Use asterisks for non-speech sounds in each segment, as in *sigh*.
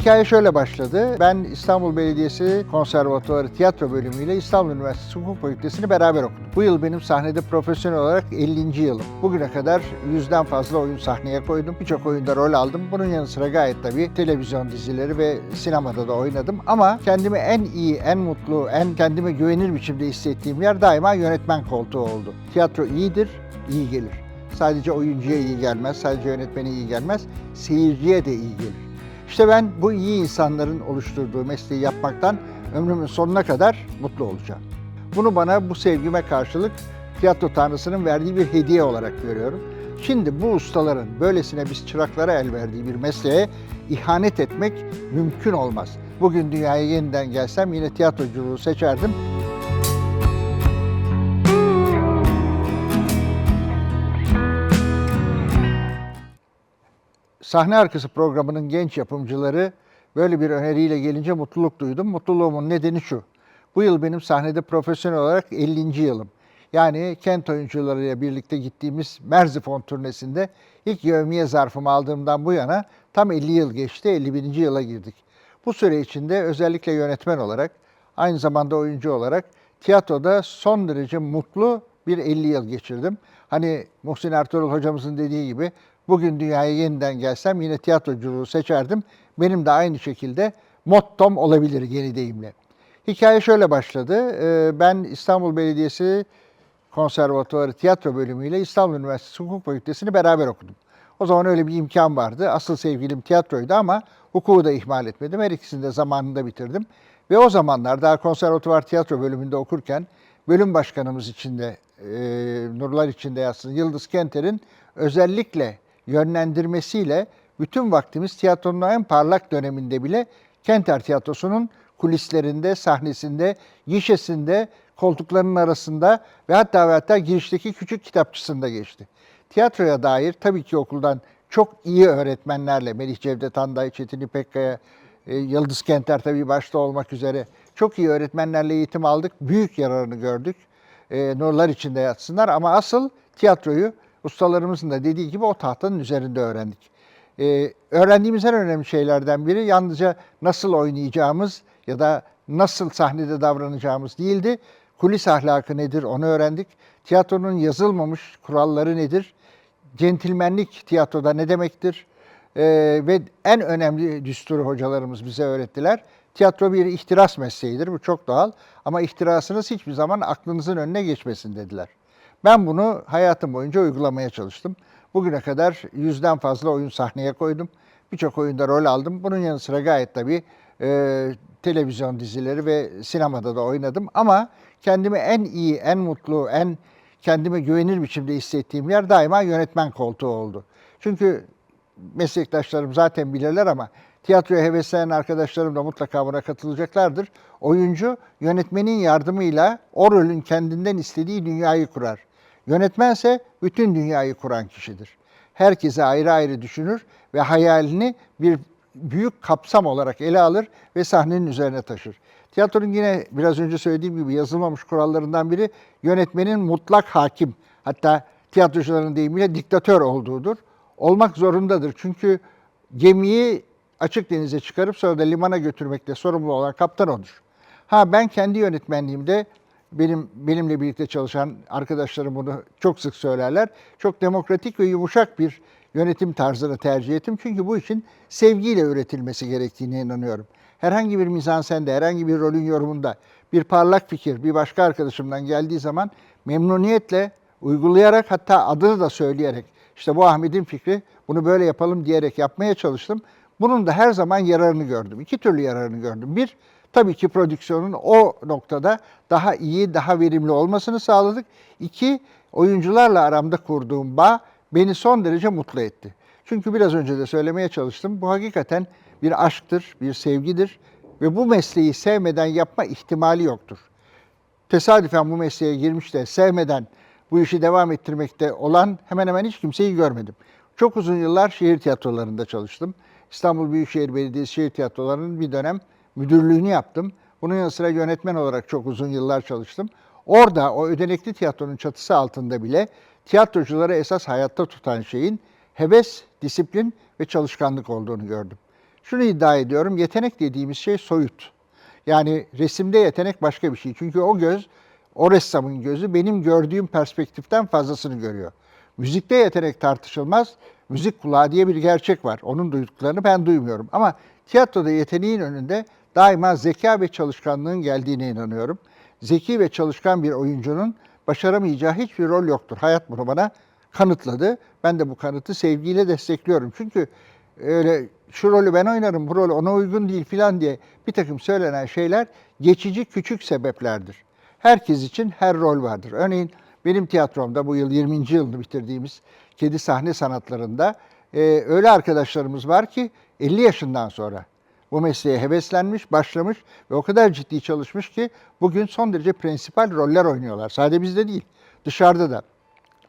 Hikaye şöyle başladı. Ben İstanbul Belediyesi Konservatuvarı Tiyatro bölümüyle İstanbul Üniversitesi Hukuk Fakültesini beraber okudum. Bu yıl benim sahnede profesyonel olarak 50. yılım. Bugüne kadar yüzden fazla oyun sahneye koydum. Birçok oyunda rol aldım. Bunun yanı sıra gayet tabii televizyon dizileri ve sinemada da oynadım. Ama kendimi en iyi, en mutlu, en kendime güvenir biçimde hissettiğim yer daima yönetmen koltuğu oldu. Tiyatro iyidir, iyi gelir. Sadece oyuncuya iyi gelmez, sadece yönetmene iyi gelmez, seyirciye de iyi gelir. İşte ben bu iyi insanların oluşturduğu mesleği yapmaktan ömrümün sonuna kadar mutlu olacağım. Bunu bana bu sevgime karşılık tiyatro tanrısının verdiği bir hediye olarak görüyorum. Şimdi bu ustaların böylesine biz çıraklara el verdiği bir mesleğe ihanet etmek mümkün olmaz. Bugün dünyaya yeniden gelsem yine tiyatroculuğu seçerdim. Sahne Arkası programının genç yapımcıları böyle bir öneriyle gelince mutluluk duydum. Mutluluğumun nedeni şu. Bu yıl benim sahnede profesyonel olarak 50. yılım. Yani kent oyuncularıyla birlikte gittiğimiz Merzifon turnesinde ilk yevmiye zarfımı aldığımdan bu yana tam 50 yıl geçti, 51. yıla girdik. Bu süre içinde özellikle yönetmen olarak, aynı zamanda oyuncu olarak tiyatroda son derece mutlu bir 50 yıl geçirdim. Hani Muhsin Ertuğrul hocamızın dediği gibi bugün dünyaya yeniden gelsem yine tiyatroculuğu seçerdim. Benim de aynı şekilde mottom olabilir yeni deyimle. Hikaye şöyle başladı. Ee, Ben İstanbul Belediyesi Konservatuvarı Tiyatro bölümüyle İstanbul Üniversitesi Hukuk Fakültesini beraber okudum. O zaman öyle bir imkan vardı. Asıl sevgilim tiyatroydu ama hukuku da ihmal etmedim. Her ikisini de zamanında bitirdim. Ve o zamanlar daha konservatuvar tiyatro bölümünde okurken bölüm başkanımız içinde, e, nurlar içinde yatsın Yıldız Kenter'in özellikle yönlendirmesiyle bütün vaktimiz tiyatronun en parlak döneminde bile Kenter Tiyatrosu'nun kulislerinde, sahnesinde, gişesinde, koltuklarının arasında ve hatta ve hatta girişteki küçük kitapçısında geçti. Tiyatroya dair tabii ki okuldan çok iyi öğretmenlerle, Melih Cevdet Anday, Çetin İpekkaya, e, Yıldız Kenter tabii başta olmak üzere çok iyi öğretmenlerle eğitim aldık. Büyük yararını gördük. E, nurlar içinde yatsınlar ama asıl tiyatroyu ustalarımızın da dediği gibi o tahtanın üzerinde öğrendik. Ee, öğrendiğimiz en önemli şeylerden biri yalnızca nasıl oynayacağımız ya da nasıl sahnede davranacağımız değildi. Kulis ahlakı nedir onu öğrendik. Tiyatronun yazılmamış kuralları nedir? Centilmenlik tiyatroda ne demektir? Ee, ve en önemli düsturu hocalarımız bize öğrettiler. Tiyatro bir ihtiras mesleğidir, bu çok doğal. Ama ihtirasınız hiçbir zaman aklınızın önüne geçmesin dediler. Ben bunu hayatım boyunca uygulamaya çalıştım. Bugüne kadar yüzden fazla oyun sahneye koydum. Birçok oyunda rol aldım. Bunun yanı sıra gayet tabii e, televizyon dizileri ve sinemada da oynadım. Ama kendimi en iyi, en mutlu, en kendime güvenir biçimde hissettiğim yer daima yönetmen koltuğu oldu. Çünkü meslektaşlarım zaten bilirler ama tiyatroya heveslenen arkadaşlarım da mutlaka buna katılacaklardır. Oyuncu yönetmenin yardımıyla o rolün kendinden istediği dünyayı kurar. Yönetmense bütün dünyayı kuran kişidir. Herkese ayrı ayrı düşünür ve hayalini bir büyük kapsam olarak ele alır ve sahnenin üzerine taşır. Tiyatronun yine biraz önce söylediğim gibi yazılmamış kurallarından biri yönetmenin mutlak hakim, hatta tiyatrocuların deyimiyle diktatör olduğudur. Olmak zorundadır çünkü gemiyi açık denize çıkarıp sonra da limana götürmekle sorumlu olan kaptan odur. Ha ben kendi yönetmenliğimde benim benimle birlikte çalışan arkadaşlarım bunu çok sık söylerler. Çok demokratik ve yumuşak bir yönetim tarzını tercih ettim. Çünkü bu işin sevgiyle üretilmesi gerektiğine inanıyorum. Herhangi bir mizansende, herhangi bir rolün yorumunda bir parlak fikir bir başka arkadaşımdan geldiği zaman memnuniyetle uygulayarak hatta adını da söyleyerek işte bu Ahmet'in fikri bunu böyle yapalım diyerek yapmaya çalıştım. Bunun da her zaman yararını gördüm. İki türlü yararını gördüm. Bir, tabii ki prodüksiyonun o noktada daha iyi, daha verimli olmasını sağladık. İki, oyuncularla aramda kurduğum bağ beni son derece mutlu etti. Çünkü biraz önce de söylemeye çalıştım. Bu hakikaten bir aşktır, bir sevgidir ve bu mesleği sevmeden yapma ihtimali yoktur. Tesadüfen bu mesleğe girmiş de sevmeden bu işi devam ettirmekte olan hemen hemen hiç kimseyi görmedim. Çok uzun yıllar şehir tiyatrolarında çalıştım. İstanbul Büyükşehir Belediyesi şehir tiyatrolarının bir dönem müdürlüğünü yaptım. Bunun yanı sıra yönetmen olarak çok uzun yıllar çalıştım. Orada o ödenekli tiyatronun çatısı altında bile tiyatrocuları esas hayatta tutan şeyin heves, disiplin ve çalışkanlık olduğunu gördüm. Şunu iddia ediyorum, yetenek dediğimiz şey soyut. Yani resimde yetenek başka bir şey. Çünkü o göz, o ressamın gözü benim gördüğüm perspektiften fazlasını görüyor. Müzikte yetenek tartışılmaz. Müzik kulağı diye bir gerçek var. Onun duyduklarını ben duymuyorum. Ama tiyatroda yeteneğin önünde daima zeka ve çalışkanlığın geldiğine inanıyorum. Zeki ve çalışkan bir oyuncunun başaramayacağı hiçbir rol yoktur. Hayat bunu bana kanıtladı. Ben de bu kanıtı sevgiyle destekliyorum. Çünkü öyle şu rolü ben oynarım, bu rol ona uygun değil filan diye bir takım söylenen şeyler geçici küçük sebeplerdir. Herkes için her rol vardır. Örneğin benim tiyatromda bu yıl 20. yılını bitirdiğimiz kedi sahne sanatlarında e, öyle arkadaşlarımız var ki 50 yaşından sonra bu mesleğe heveslenmiş, başlamış ve o kadar ciddi çalışmış ki bugün son derece prensipal roller oynuyorlar. Sadece bizde değil, dışarıda da.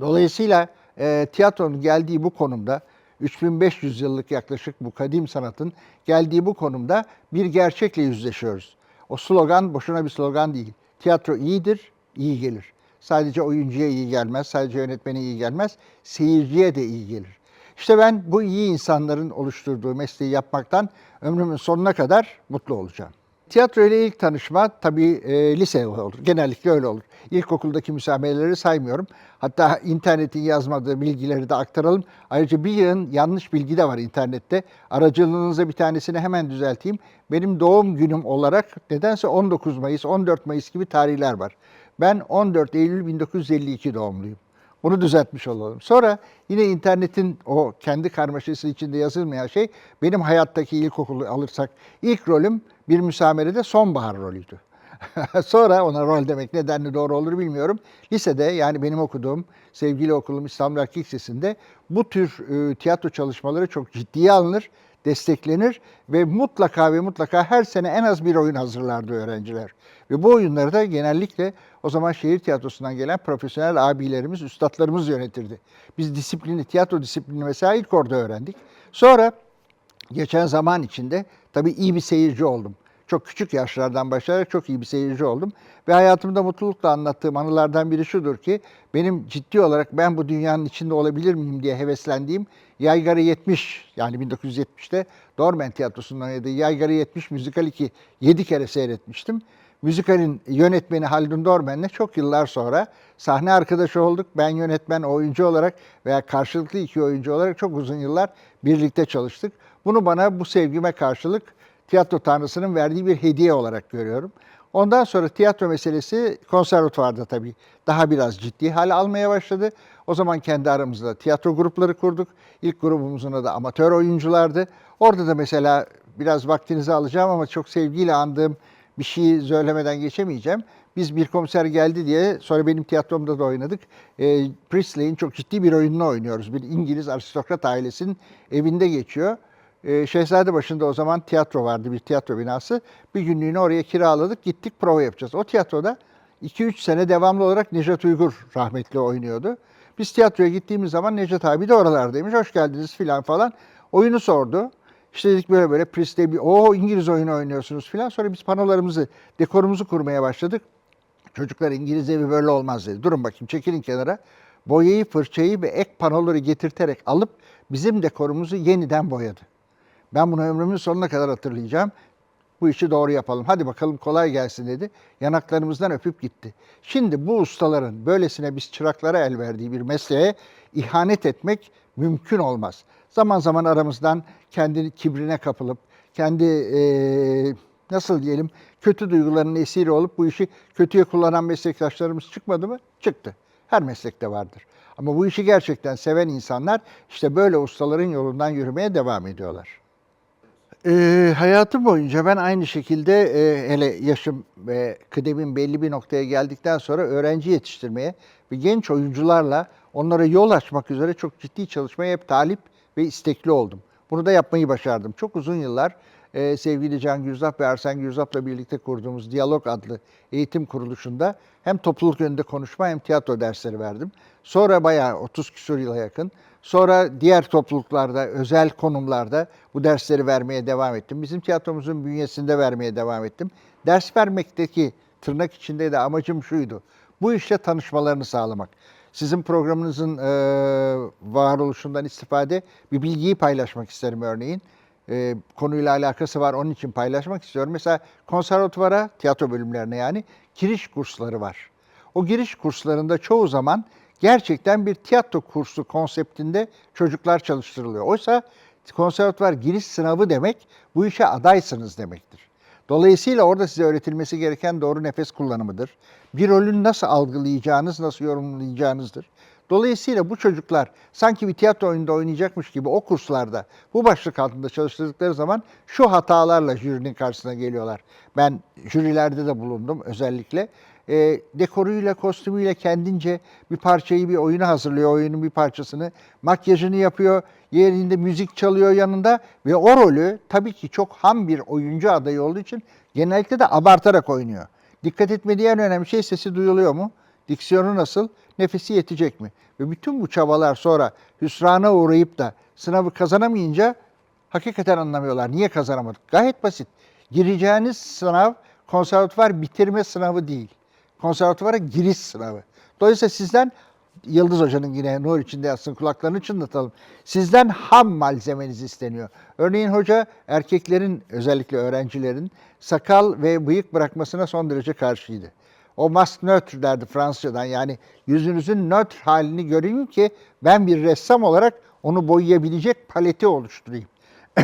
Dolayısıyla e, tiyatronun geldiği bu konumda, 3500 yıllık yaklaşık bu kadim sanatın geldiği bu konumda bir gerçekle yüzleşiyoruz. O slogan boşuna bir slogan değil. Tiyatro iyidir, iyi gelir. Sadece oyuncuya iyi gelmez, sadece yönetmene iyi gelmez, seyirciye de iyi gelir. İşte ben bu iyi insanların oluşturduğu mesleği yapmaktan ömrümün sonuna kadar mutlu olacağım. Tiyatro ile ilk tanışma tabii e, lise olur. Genellikle öyle olur. İlkokuldaki müsamereleri saymıyorum. Hatta internetin yazmadığı bilgileri de aktaralım. Ayrıca bir yığın yanlış bilgi de var internette. Aracılığınıza bir tanesini hemen düzelteyim. Benim doğum günüm olarak nedense 19 Mayıs, 14 Mayıs gibi tarihler var. Ben 14 Eylül 1952 doğumluyum. Bunu düzeltmiş olalım. Sonra yine internetin o kendi karmaşası içinde yazılmayan şey benim hayattaki ilkokulu alırsak ilk rolüm bir müsamerede sonbahar rolüydü. *laughs* Sonra ona rol demek nedenli doğru olur bilmiyorum. Lisede yani benim okuduğum sevgili okulum İstanbul Erkek Lisesi'nde bu tür e, tiyatro çalışmaları çok ciddiye alınır, desteklenir ve mutlaka ve mutlaka her sene en az bir oyun hazırlardı öğrenciler. Ve bu oyunları da genellikle o zaman şehir tiyatrosundan gelen profesyonel abilerimiz, üstadlarımız yönetirdi. Biz disiplini, tiyatro disiplini mesela ilk orada öğrendik. Sonra geçen zaman içinde tabii iyi bir seyirci oldum. Çok küçük yaşlardan başlayarak çok iyi bir seyirci oldum. Ve hayatımda mutlulukla anlattığım anılardan biri şudur ki benim ciddi olarak ben bu dünyanın içinde olabilir miyim diye heveslendiğim Yaygara 70 yani 1970'te Dormen Tiyatrosu'nun oynadığı Yaygara 70 müzikal 2 7 kere seyretmiştim. Müzikalin yönetmeni Haldun Dormen'le çok yıllar sonra sahne arkadaşı olduk. Ben yönetmen, oyuncu olarak veya karşılıklı iki oyuncu olarak çok uzun yıllar birlikte çalıştık. Bunu bana bu sevgime karşılık tiyatro tanrısının verdiği bir hediye olarak görüyorum. Ondan sonra tiyatro meselesi konservatuvarda tabii daha biraz ciddi hal almaya başladı. O zaman kendi aramızda tiyatro grupları kurduk. İlk grubumuzun adı amatör oyunculardı. Orada da mesela biraz vaktinizi alacağım ama çok sevgiyle andığım bir şey söylemeden geçemeyeceğim. Biz bir komiser geldi diye sonra benim tiyatromda da oynadık. E, Priestley'in çok ciddi bir oyununu oynuyoruz. Bir İngiliz aristokrat ailesinin evinde geçiyor. E, Şehzade başında o zaman tiyatro vardı, bir tiyatro binası. Bir günlüğüne oraya kiraladık, gittik prova yapacağız. O tiyatroda 2-3 sene devamlı olarak Nejat Uygur rahmetli oynuyordu. Biz tiyatroya gittiğimiz zaman Nejat abi de oralardaymış. Hoş geldiniz filan falan. Oyunu sordu. İşte dedik böyle böyle Priestley bir o İngiliz oyunu oynuyorsunuz filan. Sonra biz panolarımızı, dekorumuzu kurmaya başladık. Çocuklar İngiliz evi böyle olmaz dedi. Durun bakayım çekilin kenara. Boyayı, fırçayı ve ek panoları getirterek alıp bizim dekorumuzu yeniden boyadı. Ben bunu ömrümün sonuna kadar hatırlayacağım. Bu işi doğru yapalım. Hadi bakalım kolay gelsin dedi. Yanaklarımızdan öpüp gitti. Şimdi bu ustaların böylesine biz çıraklara el verdiği bir mesleğe ihanet etmek mümkün olmaz. Zaman zaman aramızdan kendi kibrine kapılıp, kendi eee, nasıl diyelim kötü duygularının esiri olup bu işi kötüye kullanan meslektaşlarımız çıkmadı mı? Çıktı. Her meslekte vardır. Ama bu işi gerçekten seven insanlar işte böyle ustaların yolundan yürümeye devam ediyorlar. Ee, hayatım boyunca ben aynı şekilde e, hele yaşım ve kıdemim belli bir noktaya geldikten sonra öğrenci yetiştirmeye ve genç oyuncularla onlara yol açmak üzere çok ciddi çalışmaya hep talip ve istekli oldum. Bunu da yapmayı başardım. Çok uzun yıllar e, sevgili Can Gürzap ve Ersen Gürzap'la birlikte kurduğumuz Diyalog adlı eğitim kuruluşunda hem topluluk önünde konuşma hem tiyatro dersleri verdim. Sonra bayağı 30 küsur yıla yakın. Sonra diğer topluluklarda, özel konumlarda bu dersleri vermeye devam ettim. Bizim tiyatromuzun bünyesinde vermeye devam ettim. Ders vermekteki tırnak içinde de amacım şuydu. Bu işle tanışmalarını sağlamak. Sizin programınızın e, varoluşundan istifade bir bilgiyi paylaşmak isterim örneğin. E, konuyla alakası var. Onun için paylaşmak istiyorum. Mesela konservatuvara, tiyatro bölümlerine yani giriş kursları var. O giriş kurslarında çoğu zaman gerçekten bir tiyatro kursu konseptinde çocuklar çalıştırılıyor. Oysa konservatuvar giriş sınavı demek bu işe adaysınız demektir. Dolayısıyla orada size öğretilmesi gereken doğru nefes kullanımıdır. Bir rolün nasıl algılayacağınız, nasıl yorumlayacağınızdır. Dolayısıyla bu çocuklar sanki bir tiyatro oyununda oynayacakmış gibi o kurslarda bu başlık altında çalıştırdıkları zaman şu hatalarla jürinin karşısına geliyorlar. Ben jürilerde de bulundum özellikle. E, dekoruyla, kostümüyle kendince bir parçayı, bir oyunu hazırlıyor, oyunun bir parçasını. Makyajını yapıyor, yerinde müzik çalıyor yanında ve o rolü tabii ki çok ham bir oyuncu adayı olduğu için genellikle de abartarak oynuyor. Dikkat etmediği en önemli şey sesi duyuluyor mu? Diksiyonu nasıl? Nefesi yetecek mi? Ve bütün bu çabalar sonra hüsrana uğrayıp da sınavı kazanamayınca hakikaten anlamıyorlar. Niye kazanamadık? Gayet basit. Gireceğiniz sınav konservatuvar bitirme sınavı değil. Konservatuvara giriş sınavı. Dolayısıyla sizden Yıldız Hoca'nın yine nur içinde yatsın kulaklarını çınlatalım. Sizden ham malzemeniz isteniyor. Örneğin hoca erkeklerin özellikle öğrencilerin sakal ve bıyık bırakmasına son derece karşıydı. O mask nötr derdi Fransızcadan yani yüzünüzün nötr halini göreyim ki ben bir ressam olarak onu boyayabilecek paleti oluşturayım. *clears throat*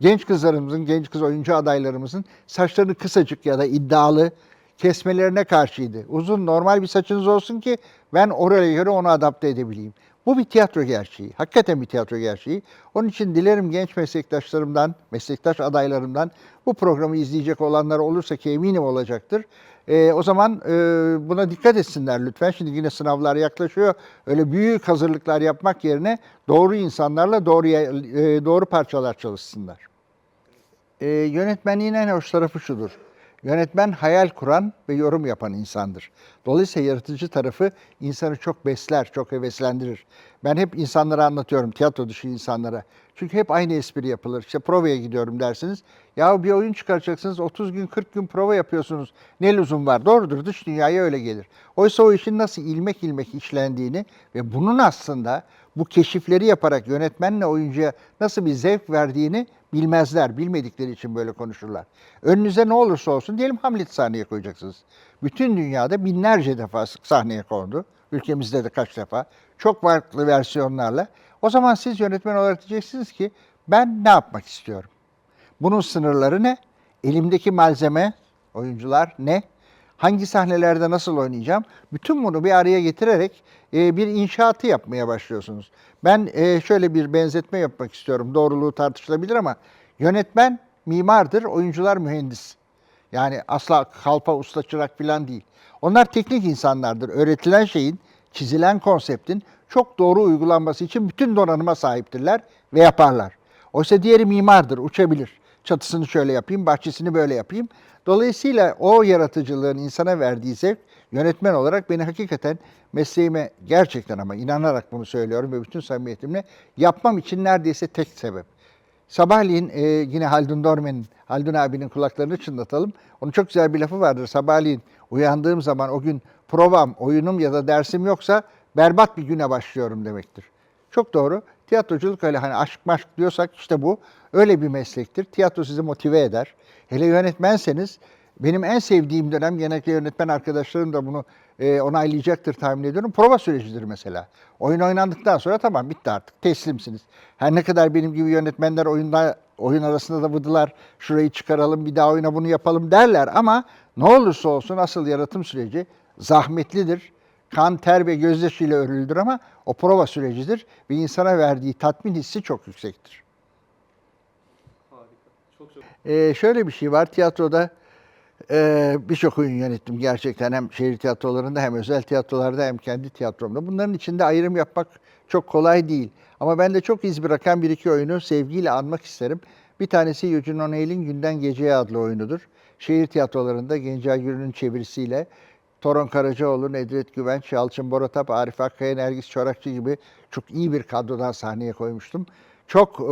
genç kızlarımızın, genç kız oyuncu adaylarımızın saçlarını kısacık ya da iddialı kesmelerine karşıydı. Uzun normal bir saçınız olsun ki ben oraya göre onu adapte edebileyim. Bu bir tiyatro gerçeği. Hakikaten bir tiyatro gerçeği. Onun için dilerim genç meslektaşlarımdan, meslektaş adaylarımdan bu programı izleyecek olanlar olursa ki eminim olacaktır. Ee, o zaman e, buna dikkat etsinler lütfen. Şimdi yine sınavlar yaklaşıyor. Öyle büyük hazırlıklar yapmak yerine doğru insanlarla doğru e, doğru parçalar çalışsınlar. Ee, yönetmenliğin en hoş tarafı şudur. Yönetmen hayal kuran ve yorum yapan insandır. Dolayısıyla yaratıcı tarafı insanı çok besler, çok heveslendirir. Ben hep insanlara anlatıyorum, tiyatro dışı insanlara. Çünkü hep aynı espri yapılır. İşte provaya gidiyorum dersiniz. Ya bir oyun çıkaracaksınız, 30 gün, 40 gün prova yapıyorsunuz. Ne lüzum var? Doğrudur, dış dünyaya öyle gelir. Oysa o işin nasıl ilmek ilmek işlendiğini ve bunun aslında bu keşifleri yaparak yönetmenle oyuncuya nasıl bir zevk verdiğini bilmezler. Bilmedikleri için böyle konuşurlar. Önünüze ne olursa olsun diyelim Hamlet sahneye koyacaksınız. Bütün dünyada binlerce defa sahneye kondu. Ülkemizde de kaç defa. Çok farklı versiyonlarla. O zaman siz yönetmen olarak diyeceksiniz ki ben ne yapmak istiyorum? Bunun sınırları ne? Elimdeki malzeme, oyuncular ne? Hangi sahnelerde nasıl oynayacağım? Bütün bunu bir araya getirerek e, bir inşaatı yapmaya başlıyorsunuz. Ben e, şöyle bir benzetme yapmak istiyorum. Doğruluğu tartışılabilir ama yönetmen mimardır, oyuncular mühendis. Yani asla kalpa usta çırak falan değil. Onlar teknik insanlardır. Öğretilen şeyin, çizilen konseptin çok doğru uygulanması için bütün donanıma sahiptirler ve yaparlar. Oysa diğeri mimardır, uçabilir. Çatısını şöyle yapayım, bahçesini böyle yapayım. Dolayısıyla o yaratıcılığın insana verdiği zevk yönetmen olarak beni hakikaten mesleğime gerçekten ama inanarak bunu söylüyorum ve bütün samimiyetimle yapmam için neredeyse tek sebep. Sabahleyin e, yine Haldun Dormen'in, Haldun abinin kulaklarını çınlatalım. Onun çok güzel bir lafı vardır. Sabahleyin uyandığım zaman o gün provam, oyunum ya da dersim yoksa berbat bir güne başlıyorum demektir. Çok doğru. Tiyatroculuk öyle hani aşk maşk diyorsak işte bu öyle bir meslektir. Tiyatro sizi motive eder. Hele yönetmenseniz benim en sevdiğim dönem genellikle yönetmen arkadaşlarım da bunu e, onaylayacaktır tahmin ediyorum. Prova sürecidir mesela. Oyun oynandıktan sonra tamam bitti artık teslimsiniz. Her ne kadar benim gibi yönetmenler oyunda oyun arasında da vıdılar şurayı çıkaralım bir daha oyuna bunu yapalım derler ama ne olursa olsun asıl yaratım süreci zahmetlidir. Kan, ter ve gözyaşıyla örülüdür ama o prova sürecidir ve insana verdiği tatmin hissi çok yüksektir. Harika. Çok çok. Ee, şöyle bir şey var tiyatroda e, birçok oyun yönettim gerçekten hem şehir tiyatrolarında hem özel tiyatrolarda hem kendi tiyatromda. Bunların içinde ayrım yapmak çok kolay değil. Ama ben de çok iz bırakan bir iki oyunu sevgiyle anmak isterim. Bir tanesi Eugene O'Neill'in Günden Geceye adlı oyunudur. Şehir tiyatrolarında Gencay Gürün'ün çevirisiyle Toron Karacaoğlu, Nedret Güvenç, Yalçın Boratap, Arif Akkaya, Nergis Çorakçı gibi çok iyi bir kadrodan sahneye koymuştum. Çok e,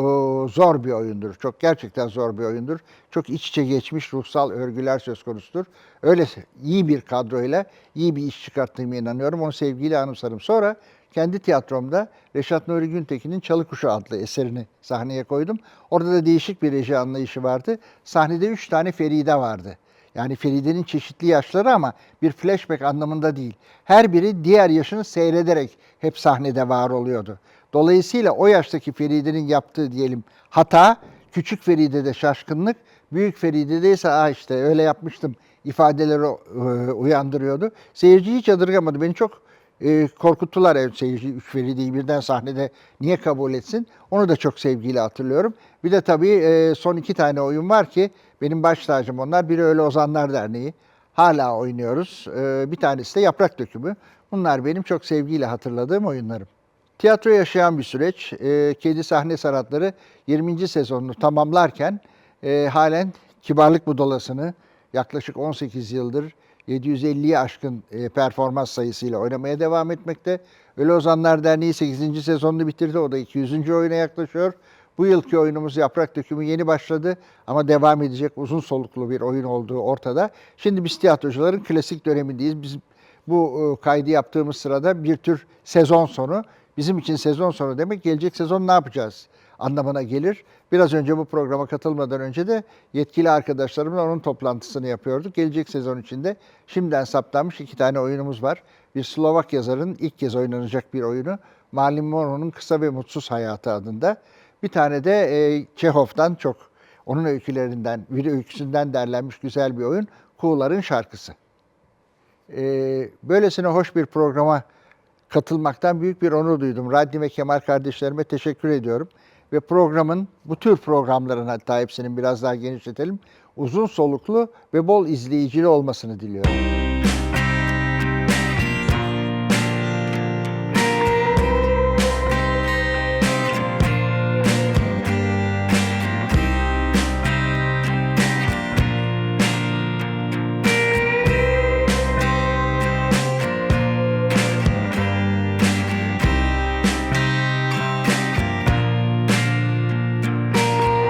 zor bir oyundur. Çok gerçekten zor bir oyundur. Çok iç içe geçmiş ruhsal örgüler söz konusudur. Öyle iyi bir kadroyla iyi bir iş çıkarttığıma inanıyorum. Onu sevgiyle anımsarım. Sonra kendi tiyatromda Reşat Nuri Güntekin'in Çalı Kuşu adlı eserini sahneye koydum. Orada da değişik bir reji anlayışı vardı. Sahnede üç tane Feride vardı. Yani Feride'nin çeşitli yaşları ama bir flashback anlamında değil. Her biri diğer yaşını seyrederek hep sahnede var oluyordu. Dolayısıyla o yaştaki Feride'nin yaptığı diyelim hata, küçük Feride'de şaşkınlık, büyük Feride'de ise Aa işte öyle yapmıştım ifadeleri e, uyandırıyordu. Seyirci hiç yadırgamadı. Beni çok e, korkuttular evet, seyirci üç Feride'yi birden sahnede niye kabul etsin. Onu da çok sevgiyle hatırlıyorum. Bir de tabii e, son iki tane oyun var ki benim baş tacım onlar. Biri Öyle Ozanlar Derneği. Hala oynuyoruz. Bir tanesi de Yaprak Dökümü. Bunlar benim çok sevgiyle hatırladığım oyunlarım. Tiyatro yaşayan bir süreç. E, Kedi Sahne Sanatları 20. sezonunu tamamlarken e, halen Kibarlık Budalası'nı yaklaşık 18 yıldır 750'ye aşkın e, performans sayısıyla oynamaya devam etmekte. Ölü Ozanlar Derneği 8. sezonunu bitirdi. O da 200. oyuna yaklaşıyor. Bu yılki oyunumuz Yaprak Dökümü yeni başladı ama devam edecek uzun soluklu bir oyun olduğu ortada. Şimdi biz tiyatrocuların klasik dönemindeyiz. Biz bu e, kaydı yaptığımız sırada bir tür sezon sonu. Bizim için sezon sonu demek gelecek sezon ne yapacağız anlamına gelir. Biraz önce bu programa katılmadan önce de yetkili arkadaşlarımla onun toplantısını yapıyorduk. Gelecek sezon içinde şimdiden saptanmış iki tane oyunumuz var. Bir Slovak yazarın ilk kez oynanacak bir oyunu. Marilyn Monroe'nun Kısa ve Mutsuz Hayatı adında. Bir tane de e, Çehov'dan çok, onun öykülerinden, bir öyküsünden derlenmiş güzel bir oyun. Kuğuların Şarkısı. E, böylesine hoş bir programa katılmaktan büyük bir onur duydum. Raddi ve Kemal kardeşlerime teşekkür ediyorum. Ve programın, bu tür programların hatta hepsinin biraz daha genişletelim, uzun soluklu ve bol izleyicili olmasını diliyorum.